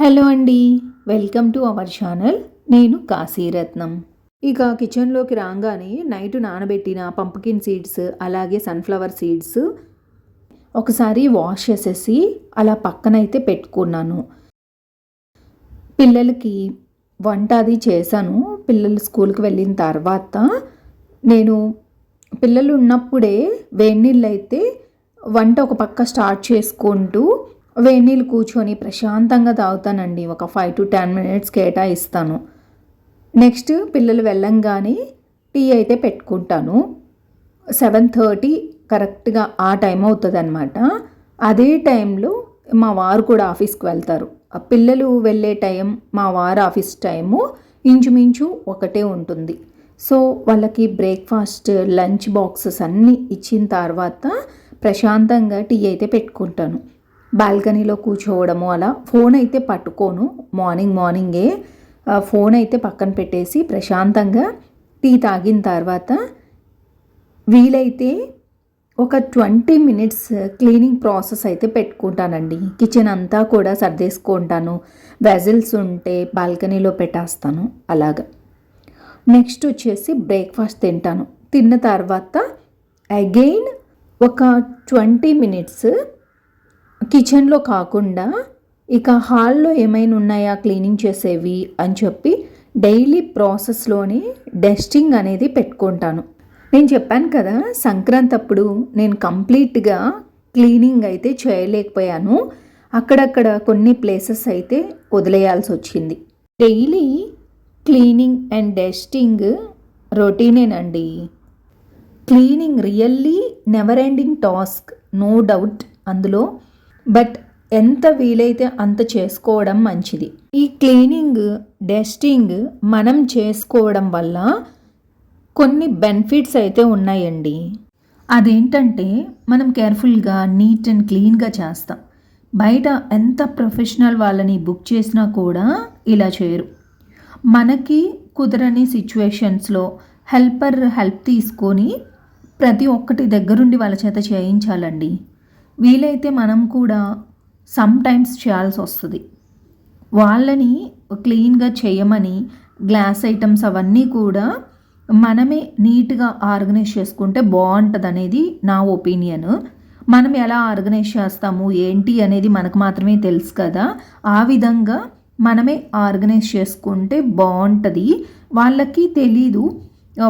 Hello అండి. Welcome to our channel. నేను కాశీరత్నం ఇక కిచెన్లోకి రాగానే నైట్ నానబెట్టిన పంపకిన్ సీడ్స్ అలాగే సన్ఫ్లవర్ సీడ్స్ ఒకసారి వాష్ చేసేసి అలా పక్కనైతే పెట్టుకున్నాను. పిల్లలకి వంట అది చేశాను. పిల్లలు స్కూల్కి వెళ్ళిన తర్వాత నేను పిల్లలు ఉన్నప్పుడే వేడి నీళ్ళు అయితే వంట ఒక పక్క స్టార్ట్ చేసుకుంటూ వేడినీళ్ళు కూర్చొని ప్రశాంతంగా తాగుతానండి. ఒక ఫైవ్ టు టెన్ మినిట్స్ కేటాయిస్తాను. నెక్స్ట్ పిల్లలు వెళ్ళంగానే టీ అయితే పెట్టుకుంటాను. సెవెన్ థర్టీ కరెక్ట్గా ఆ టైం అవుతుంది అనమాట అదే టైంలో మా వారు కూడా ఆఫీస్కి వెళ్తారు. ఆ పిల్లలు వెళ్ళే టైం మా వారు ఆఫీస్ టైము ఇంచుమించు ఒకటే ఉంటుంది. సో వాళ్ళకి బ్రేక్ఫాస్ట్ లంచ్ బాక్సెస్ అన్నీ ఇచ్చిన తర్వాత ప్రశాంతంగా టీ అయితే పెట్టుకుంటాను. బాల్కనీలో కూర్చోవడము అలా. ఫోన్ అయితే పట్టుకోను. మార్నింగ్ మార్నింగే ఫోన్ అయితే పక్కన పెట్టేసి ప్రశాంతంగా టీ తాగిన తర్వాత వీలైతే ఒక ట్వంటీ మినిట్స్ క్లీనింగ్ ప్రాసెస్ అయితే పెట్టుకుంటానండి. కిచెన్ అంతా కూడా సర్దేసుకుంటాను. వెజిల్స్ ఉంటే బాల్కనీలో పెట్టేస్తాను అలాగా. నెక్స్ట్ వచ్చేసి బ్రేక్ఫాస్ట్ తింటాను. తిన్న తర్వాత అగైన్ ఒక ట్వంటీ మినిట్స్ కిచెన్లో కాకుండా ఇక హాల్లో ఏమైనా ఉన్నాయా క్లీనింగ్ చేసేవి అని చెప్పి డైలీ ప్రాసెస్లోనే డస్టింగ్ అనేది పెట్టుకుంటాను. నేను చెప్పాను కదా సంక్రాంతి అప్పుడు నేను కంప్లీట్గా క్లీనింగ్ అయితే చేయలేకపోయాను. అక్కడక్కడ కొన్ని ప్లేసెస్ అయితే వదిలేయాల్సి వచ్చింది. Daily cleaning and dusting రొటీనేనండి. Cleaning really never ending task no doubt అందులో. బట్ ఎంత వీలైతే అంత చేసుకోవడం మంచిది. ఈ క్లీనింగ్ డస్టింగ్ మనం చేసుకోవడం వల్ల కొన్ని బెనిఫిట్స్ అయితే ఉన్నాయండి. అదేంటంటే మనం కేర్ఫుల్గా నీట్ అండ్ క్లీన్గా చేస్తాం. బయట ఎంత ప్రొఫెషనల్ వాళ్ళని బుక్ చేసినా కూడా ఇలా చేయరు. మనకి కుదరని సిచ్యువేషన్స్లో హెల్పర్ హెల్ప్ తీసుకొని ప్రతి ఒక్కటి దగ్గరుండి వాళ్ళ చేత చేయించాలండి. వీలైతే మనం కూడా సమ్ టైమ్స్ చేయాల్సి వస్తుంది వాళ్ళని క్లీన్గా చేయమని గ్లాస్ ఐటమ్స్ అవన్నీ కూడా మనమే నీట్గా ఆర్గనైజ్ చేసుకుంటే బాగుంటుంది అనేది నా ఒపీనియన్. మనం ఎలా ఆర్గనైజ్ చేస్తాము ఏంటి అనేది మనకు మాత్రమే తెలుసు కదా. ఆ విధంగా మనమే ఆర్గనైజ్ చేసుకుంటే బాగుంటుంది. వాళ్ళకి తెలీదు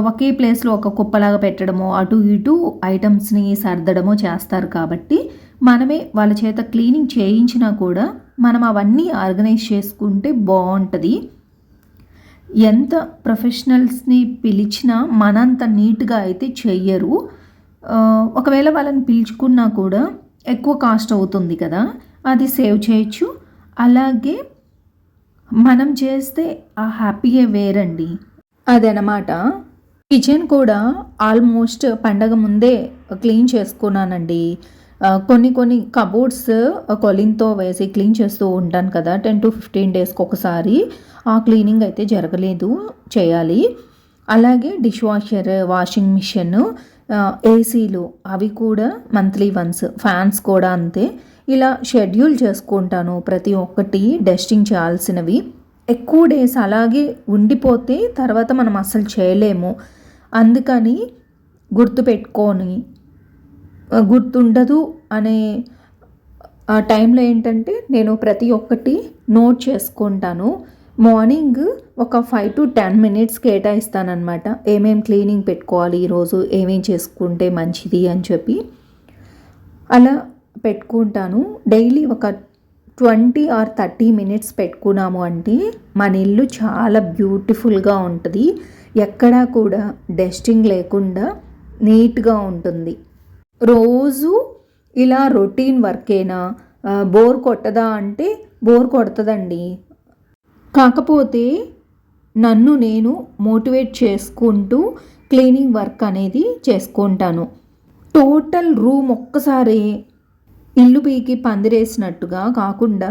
ఒకే ప్లేస్లో ఒక కుప్పలాగా పెట్టడమో అటు ఇటు ఐటమ్స్ని సర్దడమో చేస్తారు కాబట్టి మనమే వాళ్ళ చేత క్లీనింగ్ చేయించినా కూడా మనం అవన్నీ ఆర్గనైజ్ చేసుకుంటే బాగుంటుంది. ఎంత ప్రొఫెషనల్స్ని పిలిచినా మనంత నీట్గా అయితే చెయ్యరు. ఒకవేళ వాళ్ళని పిలుచుకున్నా కూడా ఎక్కువ కాస్ట్ అవుతుంది కదా అది సేవ్ చేయొచ్చు. అలాగే మనం చేస్తే ఆ హ్యాపీయే వేరండి. అదనమాట. కిచెన్ కూడా ఆల్మోస్ట్ పండగ ముందే క్లీన్ చేసుకున్నానండి. కొన్ని కొన్ని కబోర్డ్స్ కొలిన్తో వేసి క్లీన్ చేస్తూ ఉంటాను కదా టెన్ టు ఫిఫ్టీన్ డేస్కి ఒకసారి. ఆ క్లీనింగ్ అయితే జరగలేదు చేయాలి. అలాగే డిష్ వాషర్ వాషింగ్ మిషన్ ఏసీలు అవి కూడా మంత్లీ వన్స్ ఫ్యాన్స్ కూడా అంతే. ఇలా షెడ్యూల్ చేసుకుంటాను ప్రతి ఒక్కటి డస్టింగ్ చేయాల్సినవి. ఎక్కువ డేస్ అలాగే ఉండిపోతే తర్వాత మనం అసలు చేయలేము. అందుకని గుర్తుపెట్టుకొని గుర్తుండదు అనే ఆ టైంలో ఏంటంటే నేను ప్రతి ఒక్కటి నోట్ చేసుకుంటాను. మార్నింగ్ ఒక ఫైవ్ టు టెన్ మినిట్స్ కేటాయిస్తానమాట ఏమేం క్లీనింగ్ పెట్టుకోవాలి ఈరోజు ఏమేం చేసుకుంటే మంచిది అని చెప్పి. అలా పెట్టుకుంటాను. డైలీ ఒక ట్వంటీ ఆర్ థర్టీ మినిట్స్ పెట్టుకున్నాము అంటే మన ఇల్లు చాలా బ్యూటిఫుల్గా ఉంటుంది. ఎక్కడా కూడా డస్టింగ్ లేకుండా నీట్గా ఉంటుంది. రోజు ఇలా రొటీన్ వర్కేనా? బోర్ కొట్టదా అంటే బోర్ కొడుతుందండి. కాకపోతే నన్ను నేను మోటివేట్ చేసుకుంటూ క్లీనింగ్ వర్క్ అనేది చేసుకుంటాను. టోటల్ రూమ్ ఒక్కసారి ఇల్లు పీకి పందిరేసినట్టుగా కాకుండా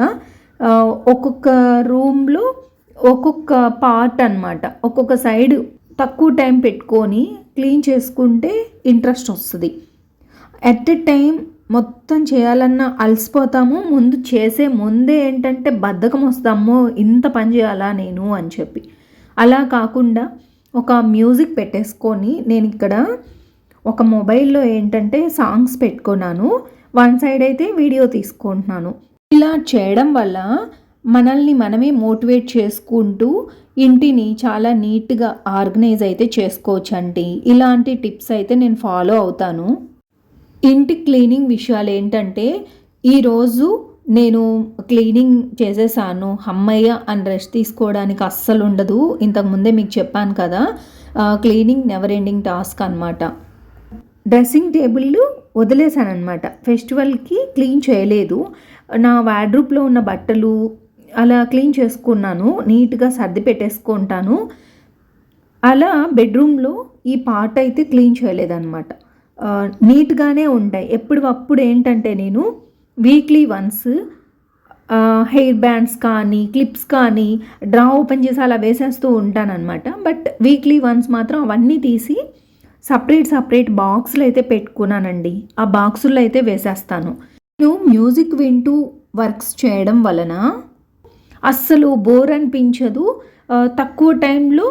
ఒక్కొక్క రూమ్లో ఒక్కొక్క పార్ట్ అనమాట ఒక్కొక్క సైడ్ తక్కువ టైం పెట్టుకొని క్లీన్ చేసుకుంటే ఇంట్రెస్ట్ వస్తుంది. ఎట్ ఎ టైం మొత్తం చేయాలన్నా అలసిపోతాము. ముందు చేసే ముందే ఏంటంటే బద్ధకం వస్తామో. ఇంత పని చేయాలా నేను అని చెప్పి. అలా కాకుండా ఒక మ్యూజిక్ పెట్టేసుకొని నేను ఇక్కడ ఒక మొబైల్లో ఏంటంటే సాంగ్స్ పెట్టుకున్నాను. వన్ సైడ్ అయితే వీడియో తీసుకుంటున్నాను. ఇలా చేయడం వల్ల మనల్ని మనమే మోటివేట్ చేసుకుంటూ ఇంటిని చాలా నీట్గా ఆర్గనైజ్ అయితే చేసుకోవచ్చండి. ఇలాంటి టిప్స్ అయితే నేను ఫాలో అవుతాను. ఇంటి క్లీనింగ్ విషయాలు ఏంటంటే ఈరోజు నేను క్లీనింగ్ చేసేసాను. అమ్మయ్య అని రెస్ట్ తీసుకోవడానికి అస్సలు ఉండదు. ఇంతకుముందే మీకు చెప్పాను కదా క్లీనింగ్ నెవర్ ఎండింగ్ టాస్క్ అనమాట డ్రెస్సింగ్ టేబుల్ వదిలేసాను అనమాట ఫెస్టివల్కి క్లీన్ చేయలేదు. నా వాడ్రూప్లో ఉన్న బట్టలు అలా క్లీన్ చేసుకున్నాను నీట్గా సర్ది పెట్టేసుకుంటాను. అలా బెడ్రూమ్లో ఈ పార్ట్ అయితే క్లీన్ చేయలేదన్నమాట. నీట్గానే ఉంటాయి. ఎప్పుడప్పుడు ఏంటంటే నేను వీక్లీ వన్స్ హెయిర్ బ్యాండ్స్ కానీ క్లిప్స్ కానీ డ్రా ఓపెన్ చేసి అలా వేసేస్తూ ఉంటానన్నమాట. బట్ వీక్లీ వన్స్ మాత్రం అవన్నీ తీసి సపరేట్ సపరేట్ బాక్సులు అయితే పెట్టుకున్నానండి. ఆ బాక్సుల్లో అయితే వేసేస్తాను. నేను మ్యూజిక్ వింటూ వర్క్స్ చేయడం వలన అస్సలు బోర్ అనిపించదు. తక్కువ టైంలో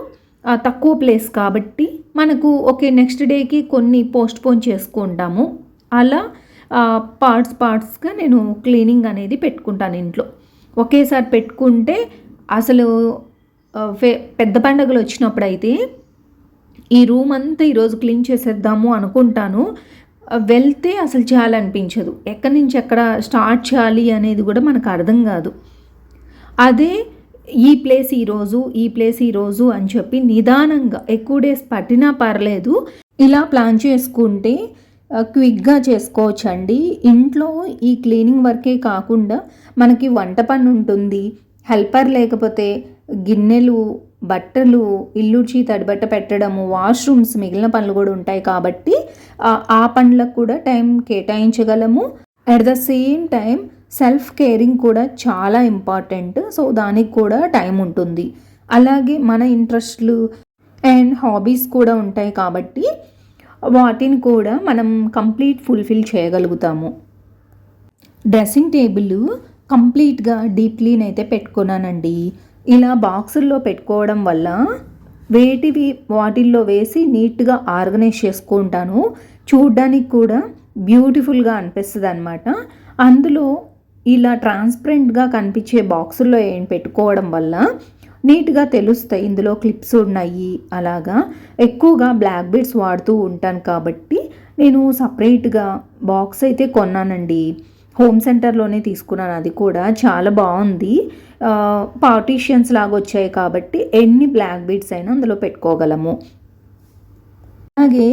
తక్కువ ప్లేస్ కాబట్టి మనకు ఓకే నెక్స్ట్ డేకి కొన్ని పోస్ట్పోన్ చేసుకుంటాము. అలా పార్ట్స్ పార్ట్స్గా నేను క్లీనింగ్ అనేది పెట్టుకుంటాను ఇంట్లో. ఒకేసారి పెట్టుకుంటే అసలు పెద్ద పండుగలు వచ్చినప్పుడు అయితే ఈ రూమ్ అంతా ఈరోజు క్లీన్ చేసేద్దాము అనుకుంటాను. వెళ్తే అసలు చేయాలనిపించదు ఎక్కడి నుంచి ఎక్కడ స్టార్ట్ చేయాలి అనేది కూడా మనకు అర్థం కాదు. అదే ఈ ప్లేస్ ఈరోజు ఈ ప్లేస్ ఈరోజు అని చెప్పి నిదానంగా ఎక్కువ డేస్ పట్టినా పర్లేదు. ఇలా ప్లాన్ చేసుకుంటే క్విక్గా చేసుకోవచ్చండి. ఇంట్లో ఈ క్లీనింగ్ వర్కే కాకుండా మనకి వంట పని ఉంటుంది. హెల్పర్ లేకపోతే గిన్నెలు బట్టలు ఇల్లుచి తడిబట్ట పెట్టడము వాష్రూమ్స్ మిగిలిన పనులు కూడా ఉంటాయి కాబట్టి ఆ పనులకు కూడా time కేటాయించగలము. At the same time self caring కూడా చాలా ఇంపార్టెంట్. సో దానికి కూడా టైం ఉంటుంది. అలాగే మన ఇంట్రెస్ట్లు అండ్ హాబీస్ కూడా ఉంటాయి కాబట్టి వాటిని కూడా మనం కంప్లీట్ ఫుల్ఫిల్ చేయగలుగుతాము. డ్రెస్సింగ్ టేబుల్ కంప్లీట్గా డీప్ క్లీన్ అయితే పెట్టుకున్నానండి. ఇలా బాక్సుల్లో పెట్టుకోవడం వల్ల వేటివి వాటిల్లో వేసి నీట్గా ఆర్గనైజ్ చేసుకుంటాను. చూడ్డానికి కూడా బ్యూటిఫుల్గా అనిపిస్తుంది అనమాట అందులో ఇలా ట్రాన్స్పరెంట్గా కనిపించే బాక్సుల్లో ఏం పెట్టుకోవడం వల్ల నీట్గా తెలుస్తాయి. ఇందులో క్లిప్స్ ఉన్నాయి. అలాగా ఎక్కువగా బ్లాక్ బీడ్స్ వాడుతూ ఉంటాను కాబట్టి నేను సపరేట్గా బాక్స్ అయితే కొన్నానండి. హోమ్ సెంటర్లోనే తీసుకున్నాను. అది కూడా చాలా బాగుంది. పార్టీషియన్స్ లాగా వచ్చాయి కాబట్టి ఎన్ని బ్లాక్ బీడ్స్ అయినా అందులో పెట్టుకోగలము. అలాగే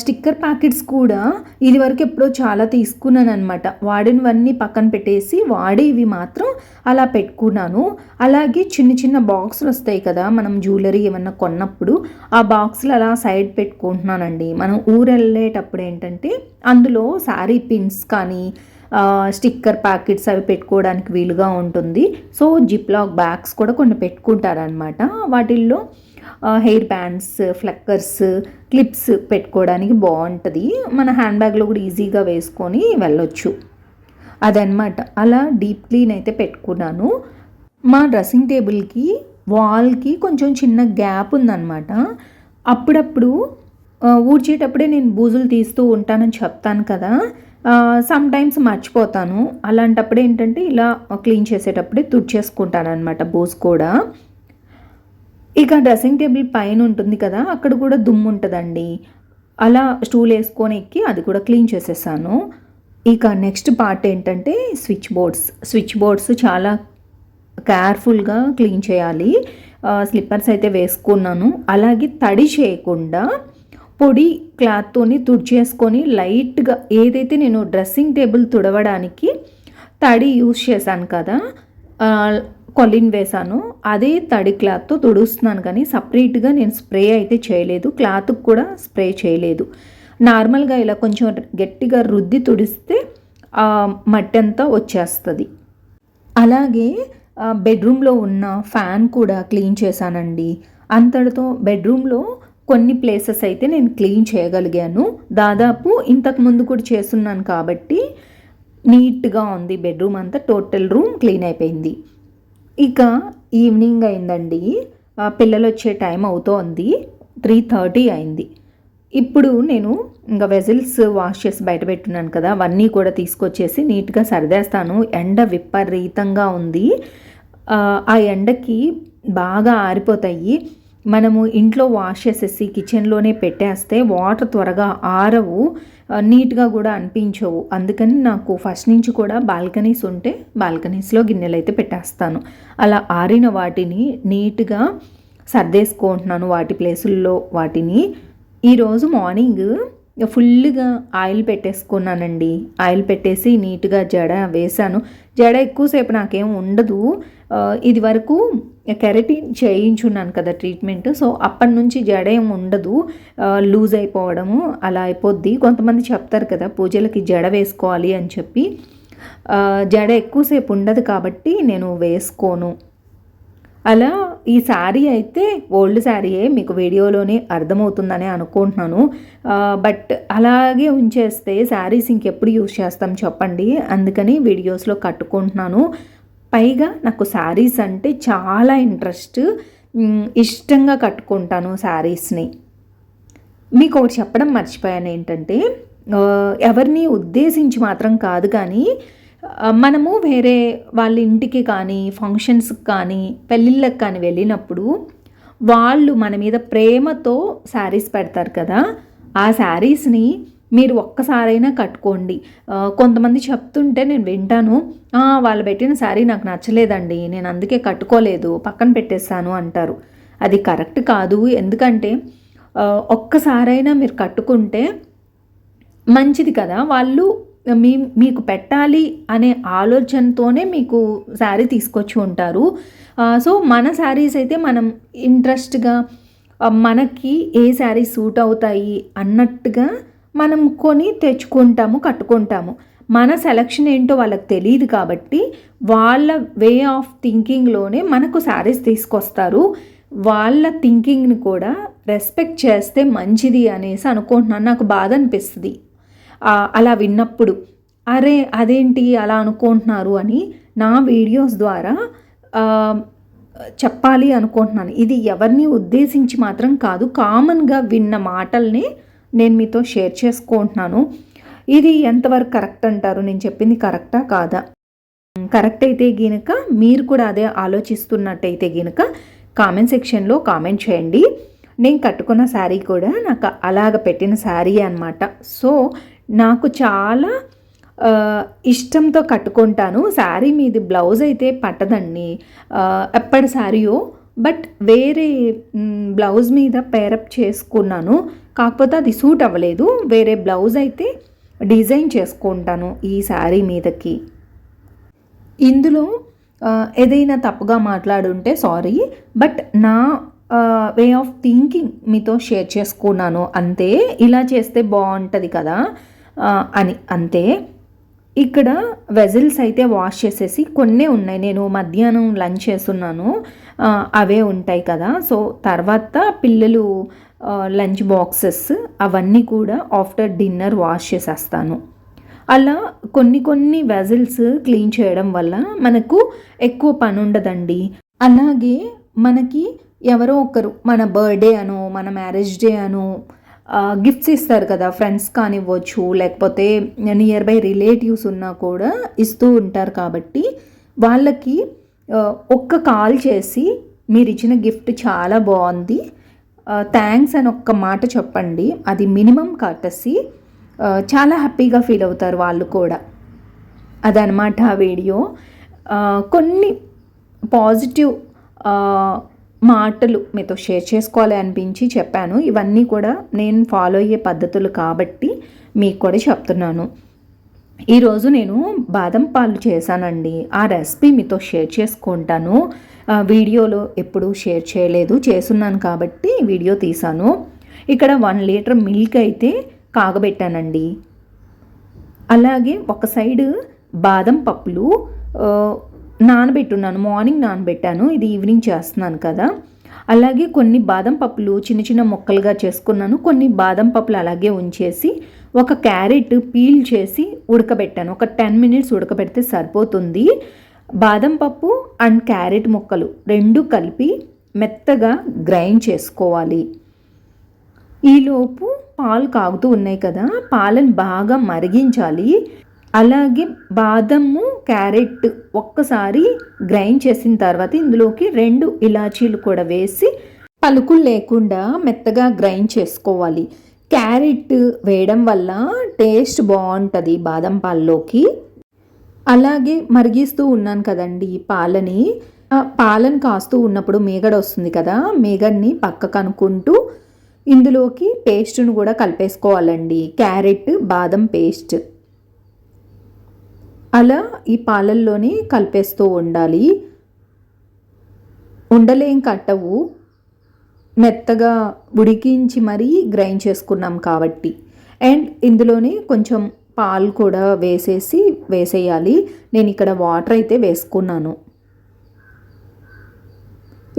స్టిక్కర్ ప్యాకెట్స్ కూడా ఇది వరకు ఎప్పుడో చాలా తీసుకున్నాను అనమాట వాడినవన్నీ పక్కన పెట్టేసి వాడేవి మాత్రం అలా పెట్టుకున్నాను. అలాగే చిన్న చిన్న బాక్సులు వస్తాయి కదా మనం జ్యువెలరీ ఏమన్నా కొన్నప్పుడు ఆ బాక్సులు అలా సైడ్ పెట్టుకుంటున్నానండి. మనం ఊరు వెళ్ళేటప్పుడు ఏంటంటే అందులో శారీ పిన్స్ కానీ స్టిక్కర్ ప్యాకెట్స్ అవి పెట్టుకోవడానికి వీలుగా ఉంటుంది. సో జిప్లాక్ బ్యాగ్స్ కూడా కొన్ని పెట్టుకుంటారనమాట వాటిల్లో హెయిర్ బ్యాండ్స్ ఫ్లక్కర్స్ క్లిప్స్ పెట్టుకోవడానికి బాగుంటుంది. మన హ్యాండ్ బ్యాగ్లో కూడా ఈజీగా వేసుకొని వెళ్ళొచ్చు. అదనమాట అలా డీప్ క్లీన్ అయితే పెట్టుకున్నాను. మా డ్రెస్సింగ్ టేబుల్కి వాల్కి కొంచెం చిన్న గ్యాప్ ఉందన్నమాట. అప్పుడప్పుడు ఊడ్చేటప్పుడే నేను బూజులు తీస్తూ ఉంటానని చెప్తాను కదా. సమ్ టైమ్స్ మర్చిపోతాను. అలాంటప్పుడు ఏంటంటే ఇలా క్లీన్ చేసేటప్పుడే తుడిచేసుకుంటాను అనమాట బూజ్ కూడా. ఇక డ్రెస్సింగ్ టేబుల్ పైన ఉంటుంది కదా అక్కడ కూడా దుమ్ము ఉంటుందండి. అలా స్టూల్ వేసుకొని ఎక్కి అది కూడా క్లీన్ చేసేసాను. ఇక నెక్స్ట్ పార్ట్ ఏంటంటే స్విచ్ బోర్డ్స్. స్విచ్ బోర్డ్స్ చాలా కేర్ఫుల్గా క్లీన్ చేయాలి. స్లిప్పర్స్ అయితే వేసుకున్నాను. అలాగే తడి చేయకుండా పొడి క్లాత్తోని తుడిచేసుకొని లైట్గా ఏదైతే నేను డ్రెస్సింగ్ టేబుల్ తుడవడానికి తడి యూస్ చేశాను కదా కొలిన్ వేశాను. అదే తడి క్లాత్తో తుడుస్తున్నాను కానీ సపరేట్గా నేను స్ప్రే అయితే చేయలేదు. క్లాత్కి కూడా స్ప్రే చేయలేదు. నార్మల్గా ఇలా కొంచెం గట్టిగా రుద్ది తుడిస్తే మట్టి అంతా వచ్చేస్తుంది. అలాగే బెడ్రూమ్లో ఉన్న ఫ్యాన్ కూడా క్లీన్ చేశానండి. అంతటితో బెడ్రూమ్లో కొన్ని ప్లేసెస్ అయితే నేను క్లీన్ చేయగలిగాను. దాదాపు ఇంతకు ముందు కూడా చేస్తున్నాను కాబట్టి నీట్గా ఉంది బెడ్రూమ్ అంతా. టోటల్ రూమ్ క్లీన్ అయిపోయింది. ఇక ఈవినింగ్ అయిందండి. పిల్లలు వచ్చే టైం అవుతోంది. త్రీ థర్టీ అయింది. ఇప్పుడు నేను ఇంకా వెజిల్స్ వాష్ చేసి బయట పెట్టున్నాను కదా అవన్నీ కూడా తీసుకొచ్చేసి నీట్గా సర్దేస్తాను. ఎండ విపరీతంగా ఉంది. ఆ, ఎండకి బాగా ఆరిపోతాయి. మనము ఇంట్లో వాష్ చేసేసి కిచెన్లోనే పెట్టేస్తే వాటర్ త్వరగా ఆరవు. నీట్గా కూడా అనిపించవు. అందుకని నాకు ఫస్ట్ నుంచి కూడా బాల్కనీస్ ఉంటే బాల్కనీస్లో గిన్నెలు అయితే పెట్టేస్తాను. అలా ఆరిన వాటిని నీట్గా సర్దేసుకుంటున్నాను వాటి ప్లేసుల్లో వాటిని. ఈరోజు మార్నింగ్ ఫుల్గా ఆయిల్ పెట్టేసుకున్నానండి. ఆయిల్ పెట్టేసి నీట్గా జడ వేశాను. జడ ఎక్కువసేపు నాకేం ఉండదు. ఇది వరకు కెరటిన్ చేయించున్నాను కదా ట్రీట్మెంట్. సో అప్పటి నుంచి జడ ఏం ఉండదు లూజ్ అయిపోవడము అలా అయిపోద్ది. కొంతమంది చెప్తారు కదా పూజలకి జడ వేసుకోవాలి అని చెప్పి. జడ ఎక్కువసేపు ఉండదు కాబట్టి నేను వేసుకోను. అలా ఈ శారీ అయితే ఓల్డ్ శారీయే మీకు వీడియోలోనే అర్థమవుతుందని అనుకుంటున్నాను. బట్ అలాగే ఉంచేస్తే శారీస్ ఇంకెప్పుడు యూస్ చేస్తాం చెప్పండి. అందుకని వీడియోస్లో కట్టుకుంటున్నాను. పైగా నాకు శారీస్ అంటే చాలా ఇంట్రెస్ట్. ఇష్టంగా కట్టుకుంటాను శారీస్ని. మీకు ఒకటి చెప్పడం మర్చిపోయాను ఏంటంటే ఎవరిని ఉద్దేశించి మాత్రం కాదు కానీ మనము వేరే వాళ్ళ ఇంటికి కానీ ఫంక్షన్స్కి కానీ పెళ్ళిళ్ళకి కానీ వెళ్ళినప్పుడు వాళ్ళు మన మీద ప్రేమతో శారీస్ పెడతారు కదా ఆ శారీస్ని మీరు ఒక్కసారైనా కట్టుకోండి. కొంతమంది చెప్తుంటే నేను వింటాను. వాళ్ళు పెట్టిన శారీ నాకు నచ్చలేదండి. నేను అందుకే కట్టుకోలేదు. పక్కన పెట్టేస్తాను అంటారు. అది కరెక్ట్ కాదు. ఎందుకంటే ఒక్కసారైనా మీరు కట్టుకుంటే మంచిది కదా. వాళ్ళు మీ మీకు పెట్టాలి అనే ఆలోచనతోనే మీకు శారీ తీసుకొచ్చి ఉంటారు. సో మన శారీస్ అయితే మనం ఇంట్రెస్ట్గా మనకి ఏ శారీ సూట్ అవుతాయి అన్నట్టుగా మనం కొని తెచ్చుకుంటాము కట్టుకుంటాము. మన సెలక్షన్ ఏంటో వాళ్ళకి తెలియదు కాబట్టి వాళ్ళ వే ఆఫ్ థింకింగ్లోనే మనకు శారీస్ తీసుకొస్తారు. వాళ్ళ థింకింగ్ని కూడా రెస్పెక్ట్ చేస్తే మంచిది అనేసి అనుకుంటున్నాను. నాకు బాధ అనిపిస్తుంది. అలా విన్నప్పుడు అరే అదేంటి అలా అనుకుంటున్నారు అని నా వీడియోస్ ద్వారా చెప్పాలి అనుకుంటున్నాను. ఇది ఎవరిని ఉద్దేశించి మాత్రం కాదు కామన్గా విన్న మాటల్ని నేను మీతో షేర్ చేసుకుంటున్నాను. ఇది ఎంతవరకు కరెక్ట్ అంటారు? నేను చెప్పింది కరెక్టా కాదా? కరెక్ట్ అయితే గినక మీరు కూడా అదే ఆలోచిస్తున్నట్టయితే గినక కామెంట్ సెక్షన్లో కామెంట్ చేయండి. నేను కట్టుకున్న శారీ కూడా నాకు అలాగ పెట్టిన శారీ అనమాట సో నాకు చాలా ఇష్టంతో కట్టుకుంటాను. శారీ మీది బ్లౌజ్ అయితే పట్టదండి. ఎప్పటి శారీయో బట్ వేరే బ్లౌజ్ మీద పేరప్ చేసుకున్నాను. కాకపోతే అది సూట్ అవ్వలేదు. వేరే బ్లౌజ్ అయితే డిజైన్ చేసుకుంటాను ఈ శారీ మీదకి. ఇందులో ఏదైనా తప్పుగా మాట్లాడుంటే సారీ బట్ నా వే ఆఫ్ థింకింగ్ మీతో షేర్ చేసుకున్నాను. అంతే ఇలా చేస్తే బాగుంటుంది కదా అని. అంతే. ఇక్కడ వెజిల్స్ అయితే వాష్ చేసేసి కొన్నే ఉన్నాయి. నేను మధ్యాహ్నం లంచ్ చేస్తున్నాను. అవే ఉంటాయి కదా. సో తర్వాత పిల్లలు లంచ్ బాక్సెస్ అవన్నీ కూడా ఆఫ్టర్ డిన్నర్ వాష్ చేసేస్తాను. అలా కొన్ని కొన్ని వెజిల్స్ క్లీన్ చేయడం వల్ల మనకు ఎక్కువ పని ఉండదండి. అలాగే మనకి ఎవరో ఒకరు మన బర్త్డే అనో మన మ్యారేజ్ డే అనో గిఫ్ట్స్ ఇస్తారు కదా ఫ్రెండ్స్ కానివ్వచ్చు లేకపోతే నియర్ బై రిలేటివ్స్ ఉన్నా కూడా ఇస్తూ ఉంటారు కాబట్టి వాళ్ళకి ఒక్క కాల్ చేసి మీరు ఇచ్చిన గిఫ్ట్ చాలా బాగుంది. థ్యాంక్స్ అని ఒక్క మాట చెప్పండి. అది మినిమం కాటసి చాలా హ్యాపీగా ఫీల్ అవుతారు వాళ్ళు కూడా. అదనమాట ఆ వీడియో. కొన్ని పాజిటివ్ మాటలు మీతో షేర్ చేసుకోవాలి అనిపించి చెప్పాను. ఇవన్నీ కూడా నేను ఫాలో అయ్యే పద్ధతులు కాబట్టి మీకు కూడా చెప్తున్నాను. ఈరోజు నేను బాదం పాలు చేశానండి. ఆ రెసిపీ మీతో షేర్ చేసుకుంటాను. వీడియోలో ఎప్పుడూ షేర్ చేయలేదు చేస్తున్నాను కాబట్టి వీడియో తీసాను ఇక్కడ వన్ లీటర్ మిల్క్ అయితే కాగబెట్టానండి. అలాగే ఒక సైడ్ బాదం పప్పులు నానబెట్టున్నాను మార్నింగ్ నానబెట్టాను ఇది ఈవినింగ్ చేస్తున్నాను కదా. అలాగే కొన్ని బాదం పప్పులు చిన్న చిన్న ముక్కలుగా చేసుకున్నాను కొన్ని బాదం పప్పులు అలాగే ఉంచేసి ఒక క్యారెట్ పీల్ చేసి ఉడకబెట్టాను. ఒక టెన్ మినిట్స్ ఉడకబెడితే సరిపోతుంది. బాదం పప్పు అండ్ క్యారెట్ ముక్కలు రెండు కలిపి మెత్తగా గ్రైండ్ చేసుకోవాలి. ఈలోపు పాలు కాగుతూ ఉన్నాయి కదా పాలను బాగా మరిగించాలి. అలాగే బాదము క్యారెట్ ఒక్కసారి గ్రైండ్ చేసిన తర్వాత ఇందులోకి రెండు ఇలాచీలు కూడా వేసి పలుకులు లేకుండా మెత్తగా గ్రైండ్ చేసుకోవాలి. క్యారెట్ వేయడం వల్ల టేస్ట్ బాగుంటుంది బాదం పాల్లోకి. అలాగే మరిగిస్తూ ఉన్నాను కదండి పాలని. పాలను కాస్తూ ఉన్నప్పుడు మేగడ వస్తుంది కదా మేగడ్ని పక్కకు అనుకుంటూ ఇందులోకి పేస్ట్ను కూడా కలిపేసుకోవాలండి. క్యారెట్ బాదం పేస్ట్. అలా ఈ పాలల్లోనే కలిపేస్తూ ఉండాలి. ఉండలేం కట్టవు. మెత్తగా ఉడికించి మరీ గ్రైండ్ చేసుకున్నాం కాబట్టి. అండ్ ఇందులోనే కొంచెం పాలు కూడా వేసేసి వేసేయాలి. నేను ఇక్కడ వాటర్ అయితే వేసుకున్నాను.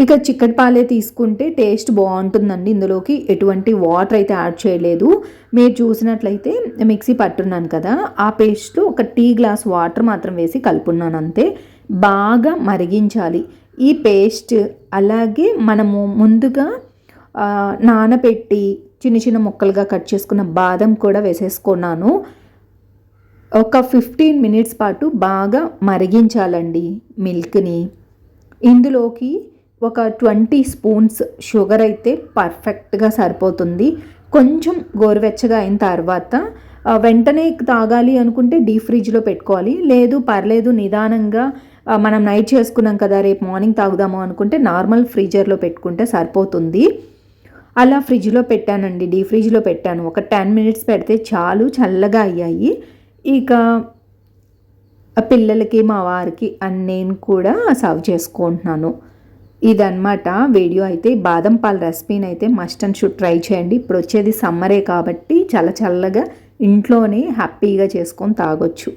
ఇక చిక్కటి పాలే తీసుకుంటే టేస్ట్ బాగుంటుందండి. ఇందులోకి ఎటువంటి వాటర్ అయితే యాడ్ చేయలేదు. మీరు చూసినట్లయితే మిక్సీ పట్టున్నాను కదా ఆ పేస్ట్లో ఒక టీ గ్లాస్ వాటర్ మాత్రం వేసి కలుపున్నాను అంతే. బాగా మరిగించాలి. ఈ పేస్ట్ అలాగే మనము ముందుగా నానబెట్టి చిన్న చిన్న ముక్కలుగా కట్ చేసుకున్న బాదం కూడా వేసేసుకున్నాను. ఒక ఫిఫ్టీన్ మినిట్స్ పాటు బాగా మరిగించాలండి మిల్క్ని. ఇందులోకి ఒక ట్వంటీ స్పూన్స్ షుగర్ అయితే పర్ఫెక్ట్గా సరిపోతుంది. కొంచెం గోరువెచ్చగా అయిన తర్వాత వెంటనే తాగాలి అనుకుంటే డీప్ ఫ్రిడ్జ్లో పెట్టుకోవాలి. లేదు పర్లేదు నిదానంగా మనం నైట్ చేసుకున్నాం కదా రేపు మార్నింగ్ తాగుదాము అనుకుంటే నార్మల్ ఫ్రీజర్లో పెట్టుకుంటే సరిపోతుంది. అలా ఫ్రిడ్జ్లో పెట్టానండి డీ ఫ్రిడ్జ్లో పెట్టాను. ఒక టెన్ మినిట్స్ పెడితే చాలు చల్లగా అయ్యాయి. ఇక పిల్లలకి మా వారికి అన్నేను నేను కూడా సర్వ్ చేసుకుంటున్నాను. ఇదనమాట వీడియో అయితే. బాదం పాల రెసిపీని అయితే మస్ట్ అండ్ షుడ్ ట్రై చేయండి. ఇప్పుడు వచ్చేది సమ్మరే కాబట్టి చల్ల చల్లగా ఇంట్లోనే హ్యాపీగా చేసుకొని తాగొచ్చు.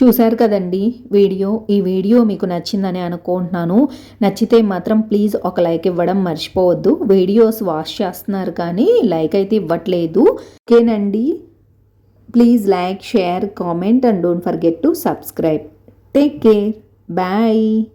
చూశారు కదండి వీడియో. ఈ వీడియో మీకు నచ్చిందని అనుకుంటున్నాను. నచ్చితే మాత్రం ప్లీజ్ ఒక లైక్ ఇవ్వడం మర్చిపోవద్దు. వీడియోస్ వాష్ చేస్తున్నారు కానీ లైక్ అయితే ఇవ్వట్లేదు. ఓకేనండి. Please like, share, comment and don't forget to subscribe. Take care. Bye.